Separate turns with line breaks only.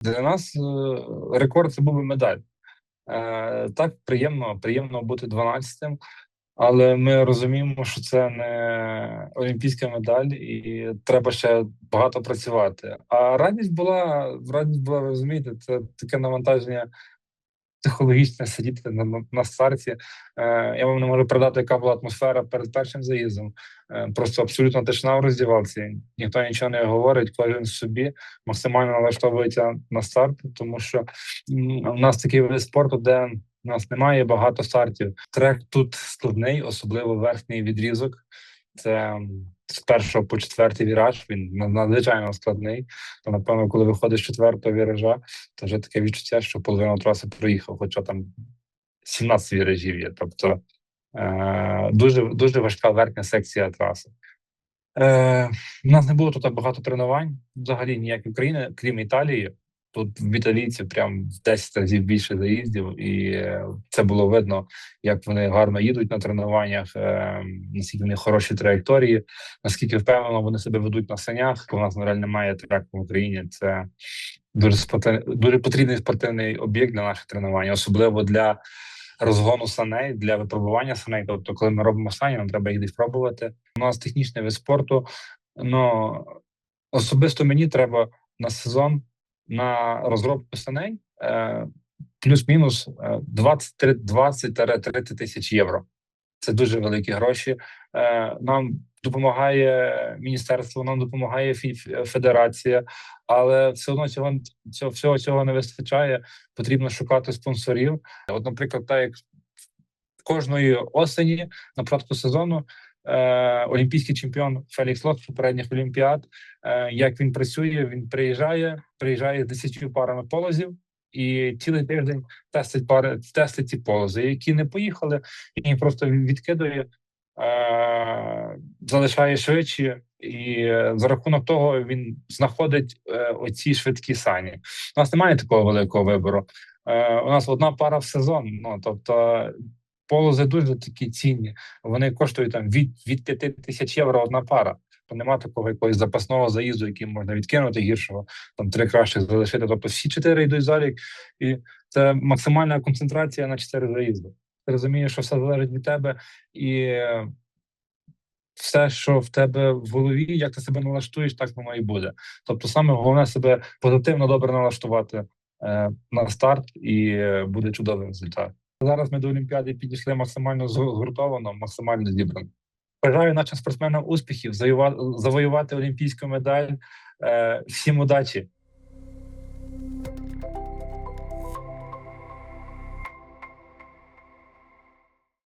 Для нас е, рекорд це був медаль. Е, Так, приємно, приємно бути 12-тим, але ми розуміємо, що це не олімпійська медаль, і треба ще багато працювати. А радість була радість була, розумієте, це таке навантаження психологічне сидіти на, на, на старті. Е, Я вам не можу передати, яка була атмосфера перед першим заїздом. Е, Просто абсолютно тишина в роздівалці. Ніхто нічого не говорить, кожен собі максимально налаштовується на старт, тому що у нас такий вид спорту, де у нас немає багато стартів. Трек тут складний, особливо верхній відрізок. Це з першого по четвертий віраж. Він надзвичайно складний. То напевно, коли виходиш з четвертого віража, то вже таке відчуття, що половину траси проїхав, хоча там 17 віражів є. Тобто е- дуже дуже важка верхня секція траси. Е, У нас не було тут багато тренувань, взагалі ніякої країни, крім Італії. Тут в італійців прям в 10 разів більше заїздів, і е, це було видно, як вони гарно їдуть на тренуваннях, е, наскільки вони хороші траєкторії, наскільки впевнено вони себе ведуть на санях. У нас на жаль немає треку в Україні. Це дуже спортив... дуже потрібний спортивний об'єкт для наших тренувань, особливо для розгону саней, для випробування саней. Тобто, коли ми робимо сані, нам треба їх десь пробувати. У нас технічний вид спорту. Ну особисто мені треба на сезон на розробку саней е, плюс-мінус 20-30 тисяч євро. Це дуже великі гроші. Е, нам допомагає міністерство, нам допомагає федерація, але все одно цього цього всього цього не вистачає. Потрібно шукати спонсорів. От, наприклад, так як кожної осені на початку сезону е, олімпійський чемпіон Фелікс Лот попередніх олімпіад. Е, Як він працює? Він приїжджає, приїжджає з 10 парами полозів. І цілий тиждень тестить пари, тестить ці полози, які не поїхали, і просто відкидує, е, залишає швидші, і за рахунок того він знаходить е, оці швидкі сані. У нас немає такого великого вибору. Е, У нас одна пара в сезон. Ну тобто полози дуже такі цінні. Вони коштують там від від 5 тисяч євро одна пара. То нема такого якогось запасного заїзду, який можна відкинути гіршого, там три кращих залишити. Тобто всі чотири йдуть залік, і це максимальна концентрація на чотири заїзди. Ти розумієш, що все залежить від тебе, і все, що в тебе в голові, як ти себе налаштуєш, так воно і буде. Тобто, саме головне себе позитивно добре налаштувати е, на старт, і буде чудовий результат. Зараз ми до Олімпіади підійшли максимально згуртовано, максимально зібрано. Бажаю нашим спортсменам успіхів, завоювати олімпійську медаль. Е, всім удачі.